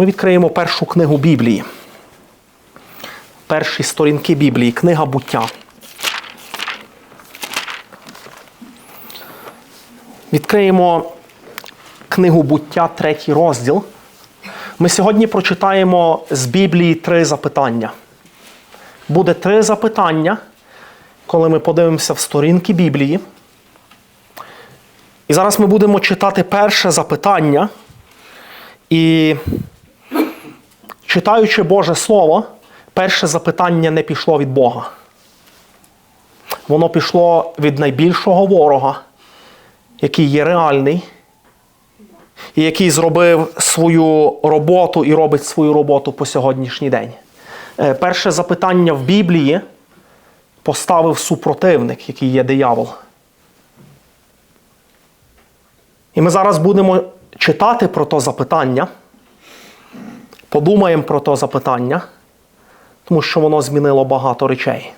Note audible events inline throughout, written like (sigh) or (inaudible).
Ми відкриємо першу книгу Біблії. Перші сторінки Біблії, книга буття. Відкриємо книгу буття, третій розділ. Ми сьогодні прочитаємо з Біблії три запитання. Буде три запитання, коли ми подивимося в сторінки Біблії. І зараз ми будемо читати перше запитання. І читаючи Боже Слово, перше запитання не пішло від Бога. Воно пішло від найбільшого ворога, який є реальний, і який зробив свою роботу і робить свою роботу по сьогоднішній день. Е, Перше запитання в Біблії поставив супротивник, який є диявол. І ми зараз будемо читати про то запитання, подумаємо про то запитання, тому що воно змінило багато речей.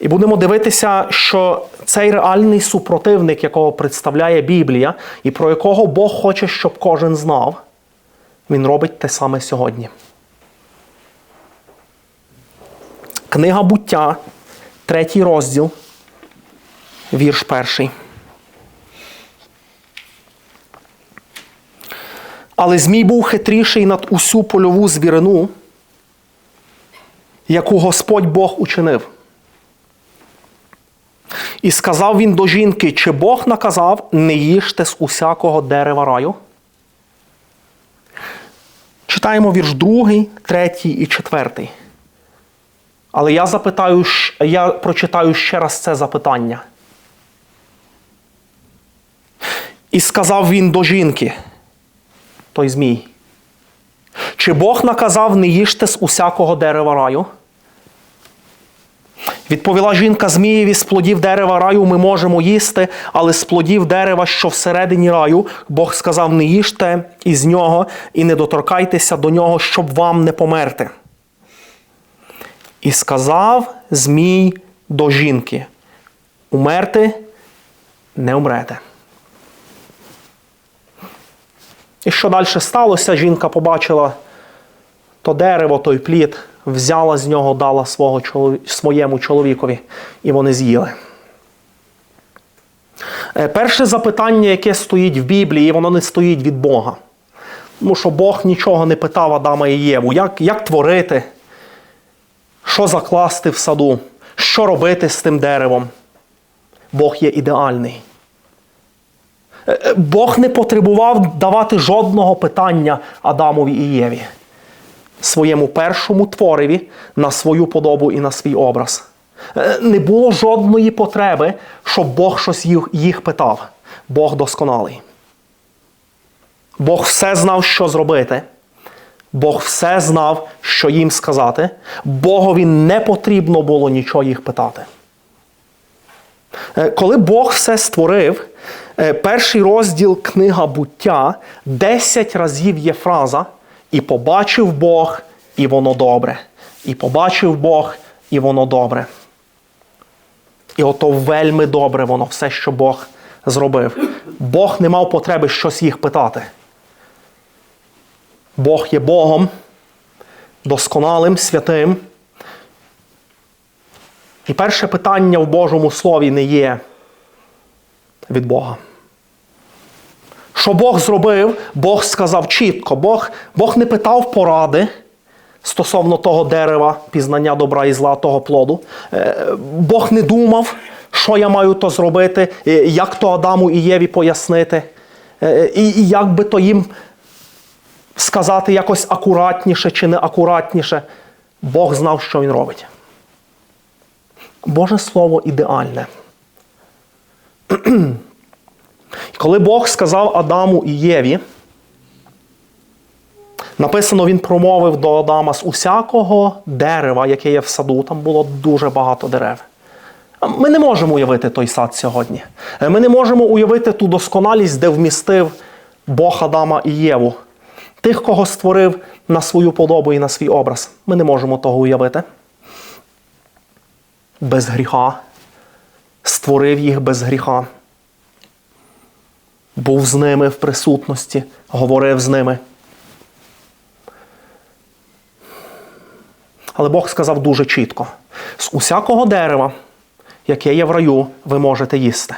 І будемо дивитися, що цей реальний супротивник, якого представляє Біблія, і про якого Бог хоче, щоб кожен знав, він робить те саме сьогодні. Книга буття, третій розділ, вірш перший. Але Змій був хитріший над усю польову звірину, яку Господь Бог учинив. І сказав він до жінки, чи Бог наказав, не їжте з усякого дерева раю. Читаємо вірш другий, третій і четвертий. Але я запитаю, я прочитаю ще раз це запитання. І сказав він до жінки, той Змій. Чи Бог наказав не їжте з усякого дерева раю? Відповіла жінка Змієві, з плодів дерева раю ми можемо їсти, але з плодів дерева, що всередині раю, Бог сказав: не їжте із нього і не доторкайтеся до нього, щоб вам не померти. І сказав Змій до жінки: Умерти не умрете. І що далі сталося? Жінка побачила то дерево, той плід, взяла з нього, дала свого чолові... своєму чоловікові, і вони з'їли. Е, Перше запитання, яке стоїть в Біблії, воно не стоїть від Бога. Тому що Бог нічого не питав Адама і Єву, як, як творити, що закласти в саду, що робити з тим деревом. Бог є ідеальний. Бог не потребував давати жодного питання Адамові і Єві, своєму першому твореві на свою подобу і на свій образ. Е, Не було жодної потреби, щоб Бог щось їх, питав. Бог досконалий. Бог все знав, що зробити. Бог все знав, що їм сказати. Богові не потрібно було нічого їх питати. Е, Коли Бог все створив, перший розділ книга буття, 10 разів є фраза І побачив Бог, і воно добре. І побачив Бог, і воно добре. І ото вельми добре воно все, що Бог зробив. Бог не мав потреби щось їх питати. Бог є Богом, досконалим, святим. І перше питання в Божому Слові не є від Бога. Що Бог зробив, Бог сказав чітко. Бог, Бог не питав поради стосовно того дерева, пізнання добра і зла, того плоду. Е, Бог не думав, що я маю то зробити, е, як то Адаму і Єві пояснити, е, і як би то їм сказати якось акуратніше чи не акуратніше. Бог знав, що він робить. Боже Слово ідеальне. (clears throat) Коли Бог сказав Адаму і Єві, написано, він промовив до Адама з усякого дерева, яке є в саду, там було дуже багато дерев. Ми не можемо уявити той сад сьогодні. Ми не можемо уявити ту досконалість, де вмістив Бог Адама і Єву. Тих, кого створив на свою подобу і на свій образ. Ми не можемо того уявити без гріха, створив їх без гріха. Був з ними в присутності, говорив з ними. Але Бог сказав дуже чітко: з усякого дерева, яке є в раю, ви можете їсти.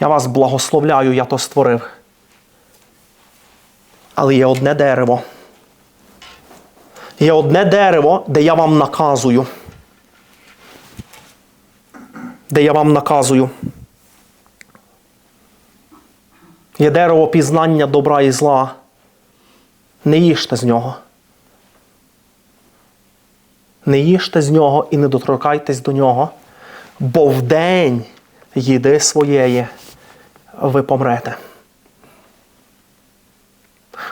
Я вас благословляю, я то створив. Але є одне дерево. Є одне дерево, де я вам наказую. Де я вам наказую. Є дерево пізнання добра і зла. Не їжте з нього. Не їжте з нього і не доторкайтесь до нього, бо вдень їди своєї, ви помрете.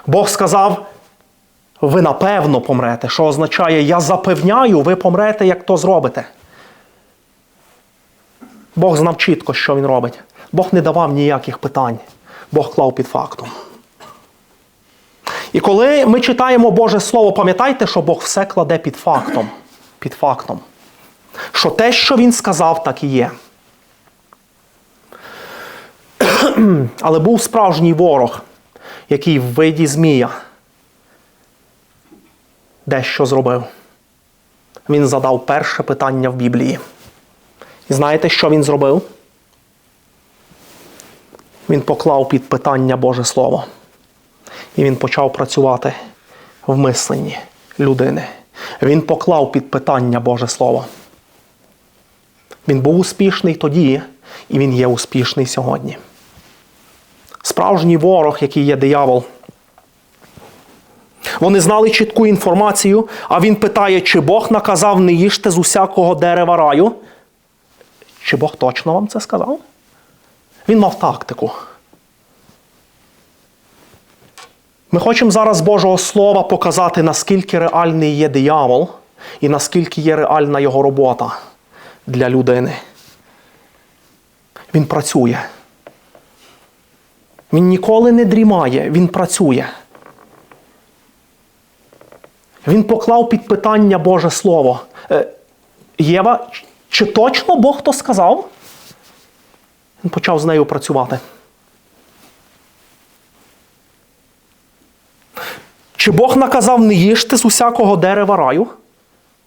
Бог сказав, ви напевно помрете, що означає, я запевняю, ви помрете, як то зробите. Бог знав чітко, що він робить. Бог не давав ніяких питань. Бог клав під фактом. І коли ми читаємо Боже Слово, пам'ятайте, що Бог все кладе під фактом. Під фактом. Що те, що Він сказав, так і є. (clears throat) Але був справжній ворог, який в виді Змія дещо зробив. Він задав перше питання в Біблії. І знаєте, що він зробив? Він поклав під питання Боже Слово. І він почав працювати в мисленні людини. Він поклав під питання Боже Слово. Він був успішний тоді, і він є успішний сьогодні. Справжній ворог, який є диявол. Вони знали чітку інформацію, а він питає, чи Бог наказав не їжте з усякого дерева раю. Чи Бог точно вам це сказав? Він мав тактику. Ми хочемо зараз Божого Слова показати, наскільки реальний є диявол і наскільки є реальна його робота для людини. Він працює. Він ніколи не дрімає, він працює. Він поклав під питання Боже Слово. Е, Єва, чи точно Бог то сказав? Почав з нею працювати. Чи Бог наказав не їжте з усякого дерева раю?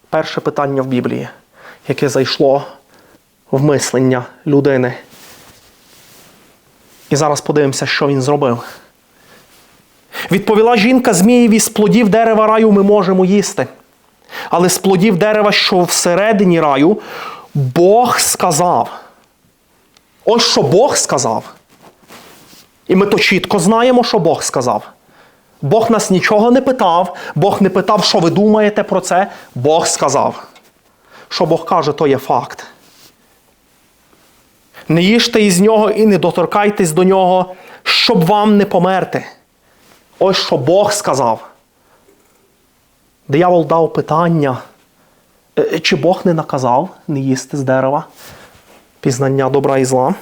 Перше питання в Біблії, яке зайшло в мислення людини. І зараз подивимося, що він зробив. Відповіла жінка Змієві, з плодів дерева раю ми можемо їсти. Але з плодів дерева, що всередині раю, Бог сказав. Ось що Бог сказав. І ми то чітко знаємо, що Бог сказав. Бог нас нічого не питав, Бог не питав, що ви думаєте про це. Бог сказав. Що Бог каже, то є факт. Не їжте із нього і не доторкайтесь до нього, щоб вам не померти. Ось що Бог сказав. Диявол дав питання, «Е, чи Бог не наказав не їсти з дерева пізнання добра і зла.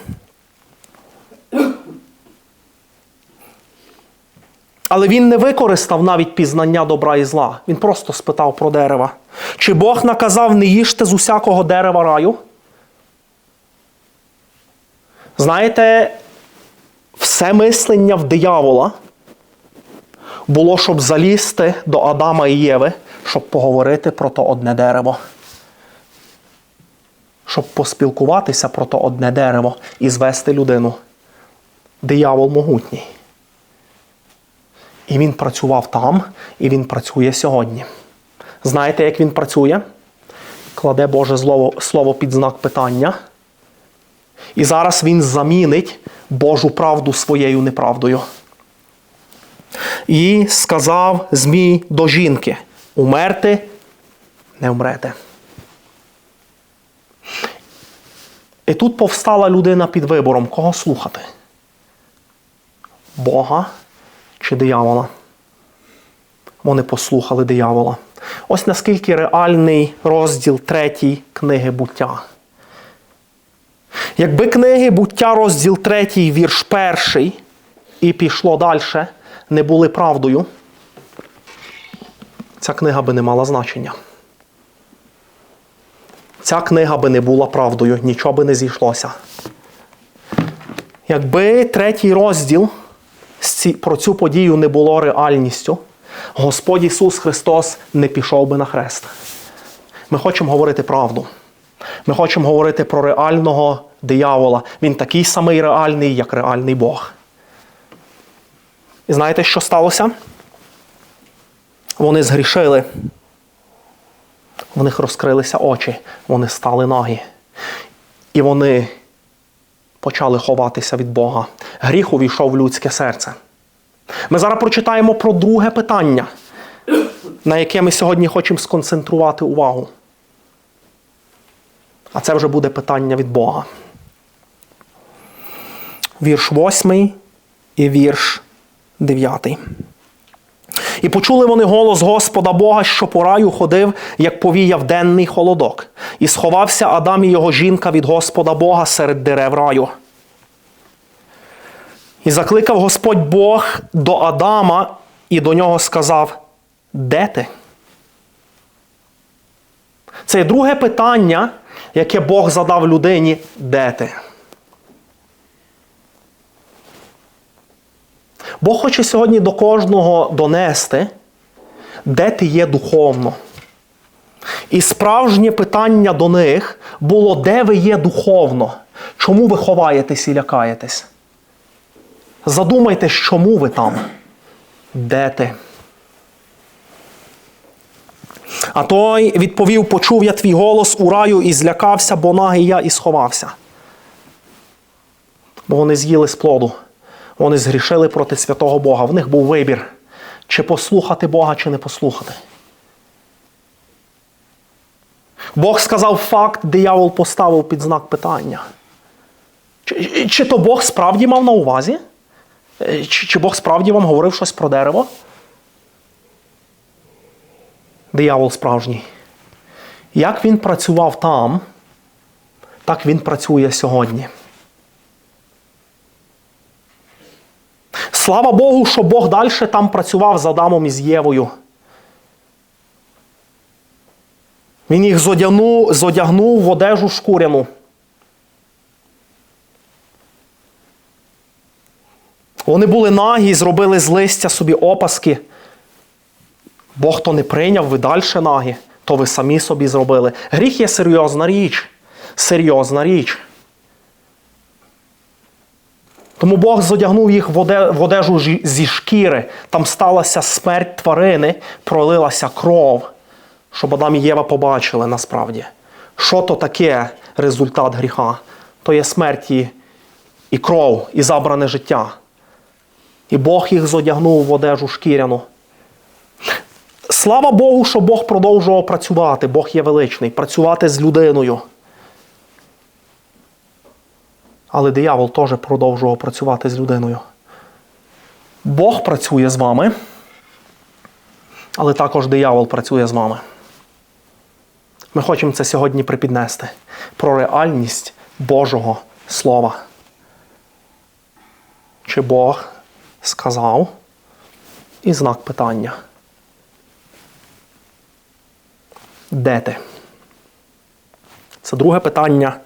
Але він не використав навіть пізнання добра і зла. Він просто спитав про дерева. Чи Бог наказав не їжте з усякого дерева раю? Знаєте, все мислення в диявола було, щоб залізти до Адама і Єви, щоб поговорити про то одне дерево. Щоб поспілкуватися про то одне дерево і звести людину. Диявол могутній. І він працював там, і він працює сьогодні. Знаєте, як він працює? Кладе Боже слово, під знак питання. І зараз він замінить Божу правду своєю неправдою. І сказав Змій до жінки: умерти не вмрете. І тут повстала людина під вибором, кого слухати? Бога чи диявола? Вони послухали диявола. Ось наскільки реальний розділ третій книги буття. Якби книги буття, розділ третій, вірш перший, і пішло далі, не були правдою, ця книга би не мала значення. Ця книга би не була правдою, нічого би не зійшлося. Якби третій розділ про цю подію не було реальністю, Господь Ісус Христос не пішов би на хрест. Ми хочемо говорити правду. Ми хочемо говорити про реального диявола. Він такий самий реальний, як реальний Бог. І знаєте, що сталося? Вони згрішили. В них розкрилися очі, вони стали нагі. І вони почали ховатися від Бога. Гріх увійшов в людське серце. Ми зараз прочитаємо про друге питання, на яке ми сьогодні хочемо сконцентрувати увагу. А це вже буде питання від Бога. Вірш 8 і вірш 9. І почули вони голос Господа Бога, що по раю ходив, як повіяв денний холодок, і сховався Адам і його жінка від Господа Бога серед дерев раю. І закликав Господь Бог до Адама і до нього сказав: Де ти? Це друге питання, яке Бог задав людині: де ти? Бог хоче сьогодні до кожного донести, де ти є духовно. І справжнє питання до них було, де ви є духовно? Чому ви ховаєтесь і лякаєтесь? Задумайтесь, чому ви там? Де ти? А той відповів: почув я твій голос у раю і злякався, бо нагий я і сховався. Бо вони з'їли з плоду. Вони згрішили проти святого Бога. В них був вибір, чи послухати Бога, чи не послухати. Бог сказав факт, диявол поставив під знак питання. Чи, чи то Бог справді мав на увазі? Е, Чи, чи Бог справді вам говорив щось про дерево? Диявол справжній. Як він працював там, так він працює сьогодні. Слава Богу, що Бог далі там працював з Адамом і з Євою. Він їх зодягнув, зодягнув в одежу шкуряну. Вони були нагі, зробили з листя собі опаски. Бог то не прийняв, ви далі нагі, то ви самі собі зробили. Гріх є серйозна річ. Серйозна річ. Тому Бог зодягнув їх в одежу зі шкіри. Там сталася смерть тварини, пролилася кров, щоб Адам і Єва побачили насправді. Що то таке результат гріха? То є смерть і, і кров, і забране життя. І Бог їх зодягнув в одежу шкіряну. Слава Богу, що Бог продовжував працювати. Бог є величний, працювати з людиною. Але диявол теж продовжував працювати з людиною. Бог працює з вами, але також диявол працює з вами. Ми хочемо це сьогодні припіднести про реальність Божого Слова. Чи Бог сказав і знак питання. Де ти? Це друге питання,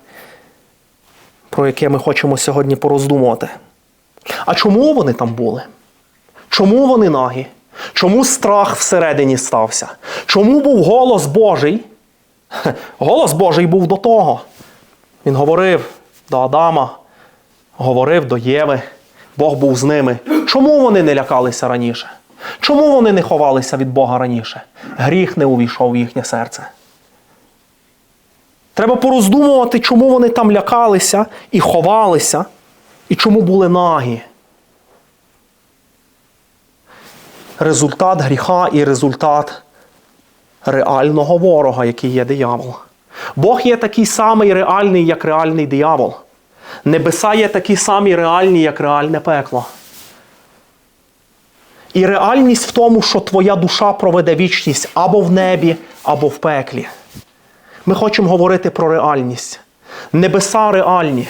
про яке ми хочемо сьогодні пороздумувати. А чому вони там були? Чому вони нагі? Чому страх всередині стався? Чому був голос Божий? Голос Божий був до того. Він говорив до Адама, говорив до Єви. Бог був з ними. Чому вони не лякалися раніше? Чому вони не ховалися від Бога раніше? Гріх не увійшов в їхнє серце. Треба пороздумувати, чому вони там лякалися і ховалися, і чому були нагі. Результат гріха і результат реального ворога, який є диявол. Бог є такий самий реальний, як реальний диявол. Небеса є такі самі реальні, як реальне пекло. І реальність в тому, що твоя душа проведе вічність або в небі, або в пеклі. Ми хочемо говорити про реальність. Небеса реальні.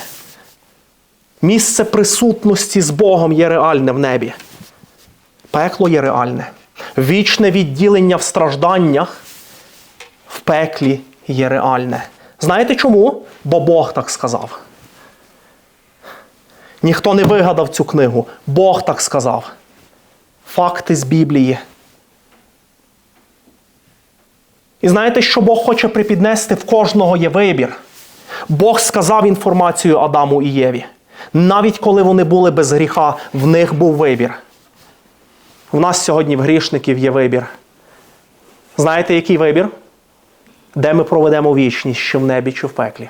Місце присутності з Богом є реальне в небі. Пекло є реальне. Вічне відділення в стражданнях в пеклі є реальне. Знаєте чому? Бо Бог так сказав. Ніхто не вигадав цю книгу. Бог так сказав. Факти з Біблії. І знаєте, що Бог хоче припіднести? В кожного є вибір. Бог сказав інформацію Адаму і Єві. Навіть коли вони були без гріха, в них був вибір. У нас сьогодні в грішників є вибір. Знаєте, який вибір? Де ми проведемо вічність, чи в небі, чи в пеклі.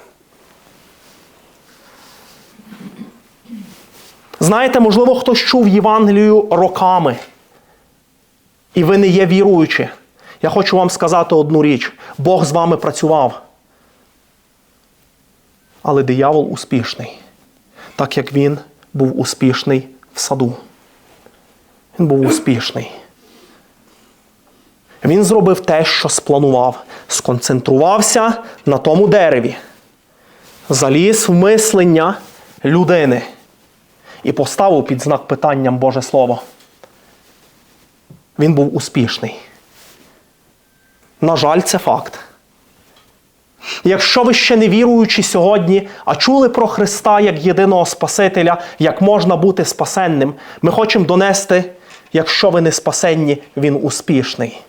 Знаєте, можливо, хтось чув Євангелію роками, і ви не є віруючі. Я хочу вам сказати одну річ: Бог з вами працював. Але диявол успішний, так як він був успішний в саду. Він був успішний. Він зробив те, що спланував, сконцентрувався на тому дереві, заліз в мислення людини і поставив під знак питанням Боже Слово. Він був успішний. На жаль, це факт. Якщо ви ще не віруючі сьогодні, а чули про Христа як єдиного Спасителя, як можна бути спасенним, ми хочемо донести, якщо ви не спасенні, Він успішний.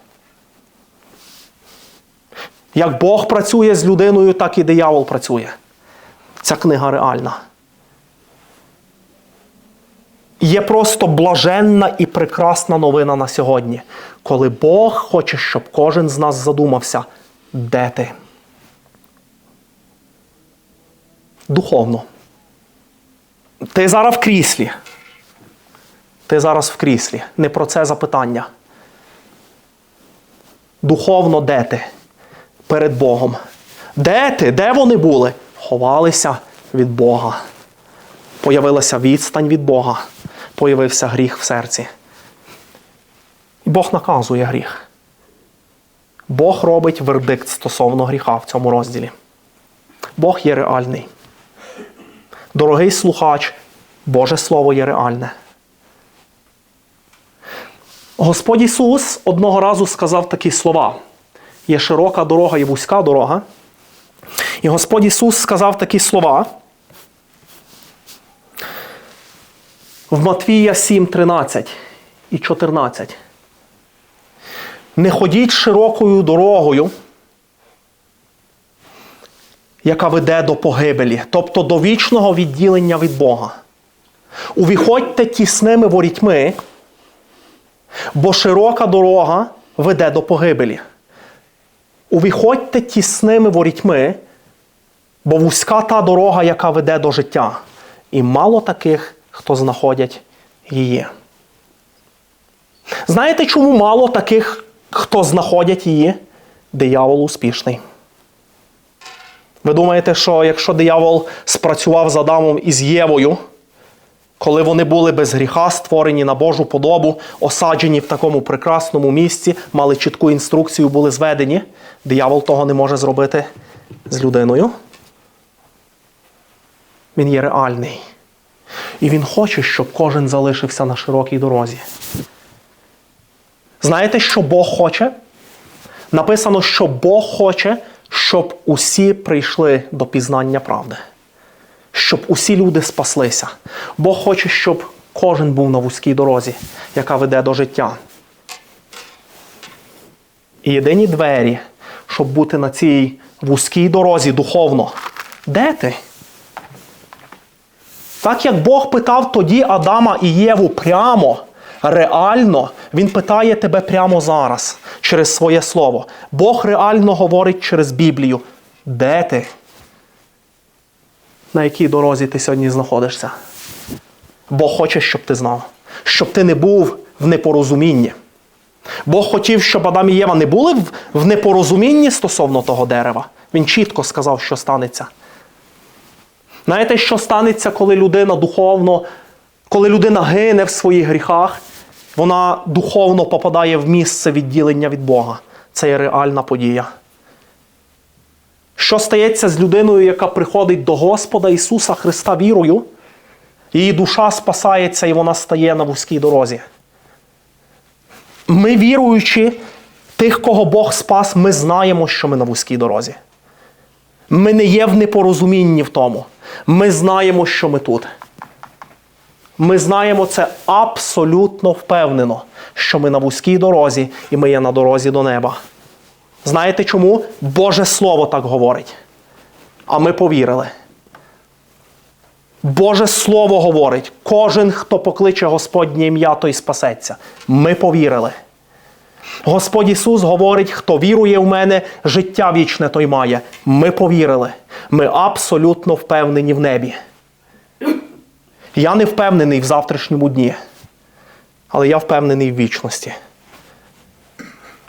Як Бог працює з людиною, так і диявол працює. Ця книга реальна. Є просто блаженна і прекрасна новина на сьогодні, коли Бог хоче, щоб кожен з нас задумався, де ти. Духовно. Ти зараз в кріслі. Ти зараз в кріслі. Не про це запитання. Духовно де ти? Перед Богом. Де ти? Де вони були? Ховалися від Бога. Появилася відстань від Бога. Появився гріх в серці. І Бог наказує гріх. Бог робить вердикт стосовно гріха в цьому розділі. Бог є реальний. Дорогий слухач, Боже Слово є реальне. Господь Ісус одного разу сказав такі слова: є широка дорога і вузька дорога. І Господь Ісус сказав такі слова. В Матвія 7, 13 і 14. Не ходіть широкою дорогою, яка веде до погибелі, тобто до вічного відділення від Бога. Увіходьте тісними ворітьми, бо широка дорога веде до погибелі. Увіходьте тісними ворітьми, бо вузька та дорога, яка веде до життя, і мало таких, хто знаходять її. Знаєте, чому мало таких, хто знаходять її? Диявол успішний. Ви думаєте, що якщо диявол спрацював з Адамом і з Євою, коли вони були без гріха, створені на Божу подобу, осаджені в такому прекрасному місці, мали чітку інструкцію, були зведені, диявол того не може зробити з людиною? Він є реальний. І він хоче, щоб кожен залишився на широкій дорозі. Знаєте, що Бог хоче? Написано, що Бог хоче, щоб усі прийшли до пізнання правди, щоб усі люди спаслися. Бог хоче, щоб кожен був на вузькій дорозі, яка веде до життя. І єдині двері, щоб бути на цій вузькій дорозі духовно. Де ти? Так як Бог питав тоді Адама і Єву прямо, реально, Він питає тебе прямо зараз через своє слово. Бог реально говорить через Біблію. Де ти? На якій дорозі ти сьогодні знаходишся? Бог хоче, щоб ти знав, щоб ти не був в непорозумінні. Бог хотів, щоб Адам і Єва не були в непорозумінні стосовно того дерева. Він чітко сказав, що станеться. Знаєте, що станеться, коли людина духовно, коли людина гине в своїх гріхах, вона духовно попадає в місце відділення від Бога. Це є реальна подія. Що стається з людиною, яка приходить до Господа Ісуса Христа вірою, її душа спасається і вона стає на вузькій дорозі. Ми, віруючи тих, кого Бог спас, ми знаємо, що ми на вузькій дорозі. Ми не є в непорозумінні в тому. Ми знаємо, що ми тут. Ми знаємо це абсолютно впевнено, що ми на вузькій дорозі і ми є на дорозі до неба. Знаєте чому? Боже Слово так говорить. А ми повірили. Боже Слово говорить: кожен, хто покличе Господнє ім'я, той спасеться. Ми повірили. Господь Ісус говорить, хто вірує в мене, життя вічне той має. Ми повірили. Ми абсолютно впевнені в небі. Я не впевнений в завтрашньому дні, але я впевнений в вічності.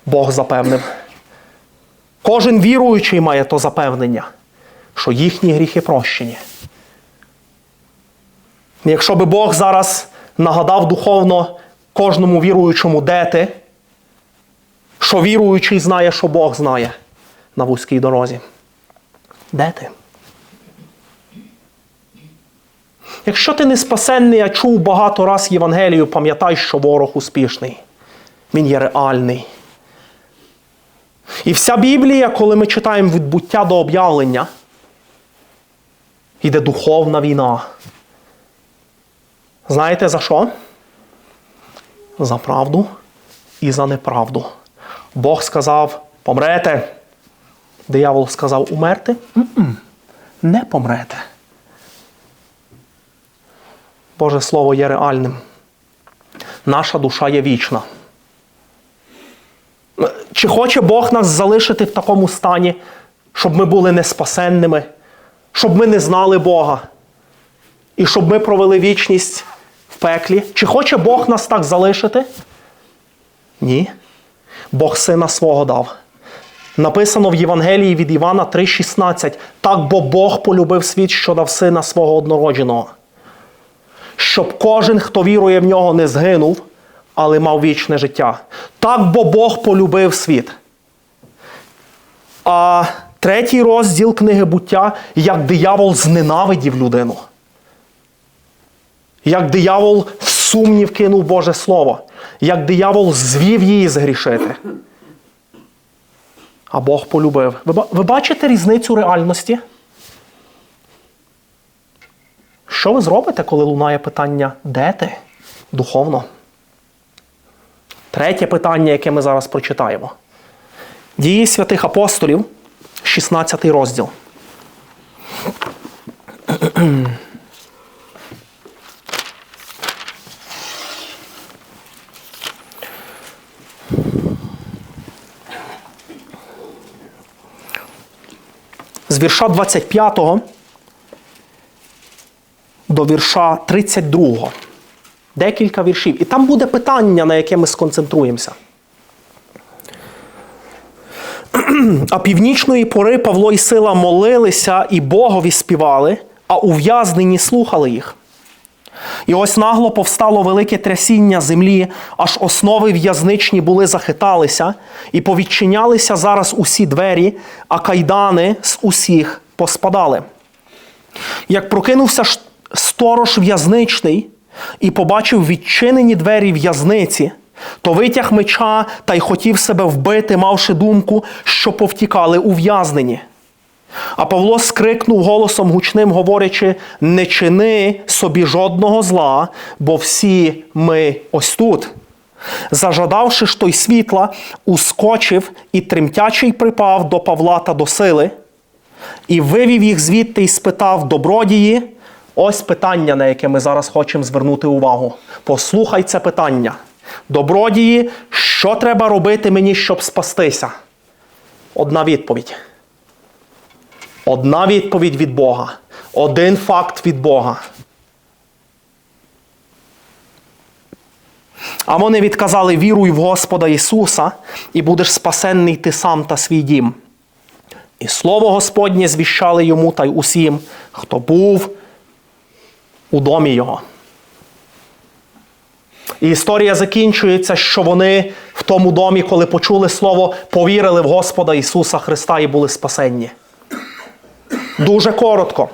Бог запевнив. Кожен віруючий має то запевнення, що їхні гріхи прощені. Якщо би Бог зараз нагадав духовно кожному віруючому, де ти, що віруючий знає, що Бог знає на вузькій дорозі. Де ти? Якщо ти не спасенний, а чув багато раз Євангелію, пам'ятай, що ворог успішний. Він є реальний. І вся Біблія, коли ми читаємо від буття до об'явлення, йде духовна війна. Знаєте за що? За правду і за неправду. Бог сказав: помрете. Диявол сказав умерти? М-м, Не помрете. Боже Слово є реальним. Наша душа є вічна. Чи хоче Бог нас залишити в такому стані, щоб ми були неспасенними, щоб ми не знали Бога, і щоб ми провели вічність в пеклі? Чи хоче Бог нас так залишити? Ні. Бог сина свого дав. Написано в Євангелії від Івана 3,16. Так бо Бог полюбив світ, що дав сина свого однородженого. Щоб кожен, хто вірує в нього, не згинув, але мав вічне життя. Так бо Бог полюбив світ. А третій розділ книги буття, як диявол зненавидів людину. Як диявол в сумнів кинув Боже Слово, як диявол звів її згрішити. А Бог полюбив. Ви, бачите різницю реальності? Що ви зробите, коли лунає питання, де ти? Духовно. Третє питання, яке ми зараз прочитаємо. Дії святих апостолів, 16 розділ. Вірша 25 до вірша 32. Декілька віршів. І там буде питання, на яке ми сконцентруємося. А північної пори Павло і Сила молилися і Богові співали, а ув'язнені слухали їх. І ось нагло повстало велике трясіння землі, аж основи в'язничні були захиталися, і повідчинялися зараз усі двері, а кайдани з усіх поспадали. Як прокинувся сторож в'язничний і побачив відчинені двері в'язниці, то витяг меча та й хотів себе вбити, мавши думку, що повтікали ув'язнені. А Павло скрикнув голосом гучним, говорячи: не чини собі жодного зла, бо всі ми ось тут. Зажадавши ж той світла, ускочив і тремтячий припав до Павла та до сили, і вивів їх звідти і спитав добродії. Ось питання, на яке ми зараз хочемо звернути увагу. Послухай це питання. Добродії, що треба робити мені, щоб спастися? Одна відповідь. Одна відповідь від Бога. Один факт від Бога. А вони відказали: віруй в Господа Ісуса, і будеш спасенний ти сам та свій дім. І слово Господнє звіщали йому та й усім, хто був у домі його. І історія закінчується, що вони в тому домі, коли почули слово, повірили в Господа Ісуса Христа і були спасенні. Дуже коротко.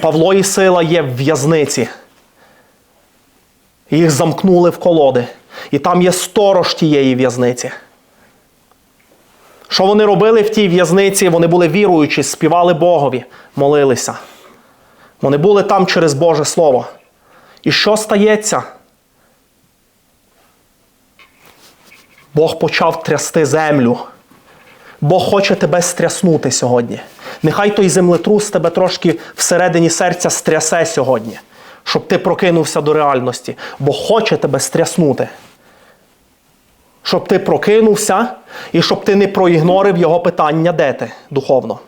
Павло і Сила є в в'язниці. Їх замкнули в колоди. І там є сторож тієї в'язниці. Що вони робили в тій в'язниці? Вони були віруючі, співали Богові, молилися. Вони були там через Боже Слово. І що стається? Бог почав трясти землю. Бог хоче тебе стряснути сьогодні. Нехай той землетрус тебе трошки всередині серця стрясе сьогодні, щоб ти прокинувся до реальності. Бог хоче тебе стряснути. Щоб ти прокинувся і щоб ти не проігнорив його питання, де ти духовно.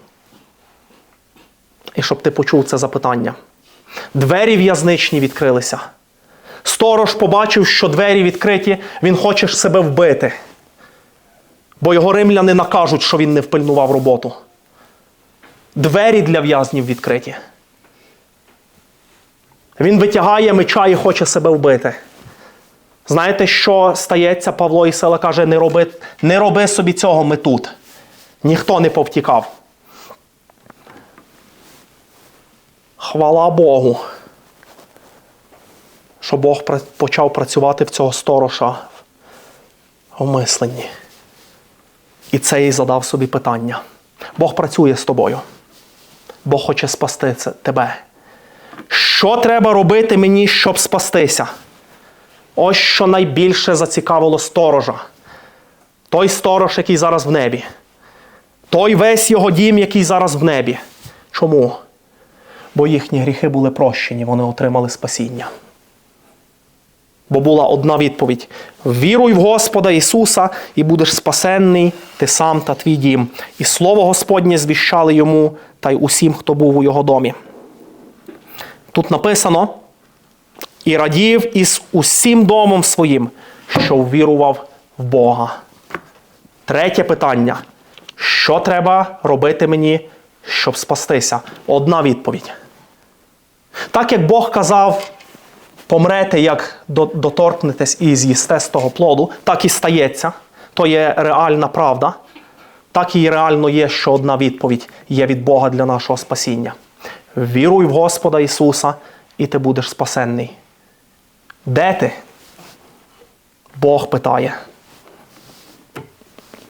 І щоб ти почув це запитання. Двері в'язничні відкрилися. Сторож побачив, що двері відкриті, він хоче себе вбити. Бо його римляни накажуть, що він не впильнував роботу. Двері для в'язнів відкриті. Він витягає меча і хоче себе вбити. Знаєте, що стається? Павло і Села каже: не роби, не роби собі цього ми тут. Ніхто не повтікав. Хвала Богу, що Бог почав працювати в цього сторожа в мисленні. І це їй задав собі питання. Бог працює з тобою. Бог хоче спасти тебе. Що треба робити мені, щоб спастися? Ось що найбільше зацікавило сторожа. Той сторож, який зараз в небі. Той весь його дім, який зараз в небі. Чому? Бо їхні гріхи були прощені, вони отримали спасіння. Бо була одна відповідь: віруй в Господа Ісуса, і будеш спасенний, ти сам та твій дім. І слово Господнє звіщали йому та й усім, хто був у його домі. Тут написано: і радів із усім домом своїм, що ввірував в Бога. Третє питання: що треба робити мені, щоб спастися? Одна відповідь. Так як Бог казав, помрете, як доторкнетесь і з'їсте з того плоду, так і стається. То є реальна правда. Так і реально є, що одна відповідь є від Бога для нашого спасіння. Віруй в Господа Ісуса, і ти будеш спасенний. Де ти? Бог питає.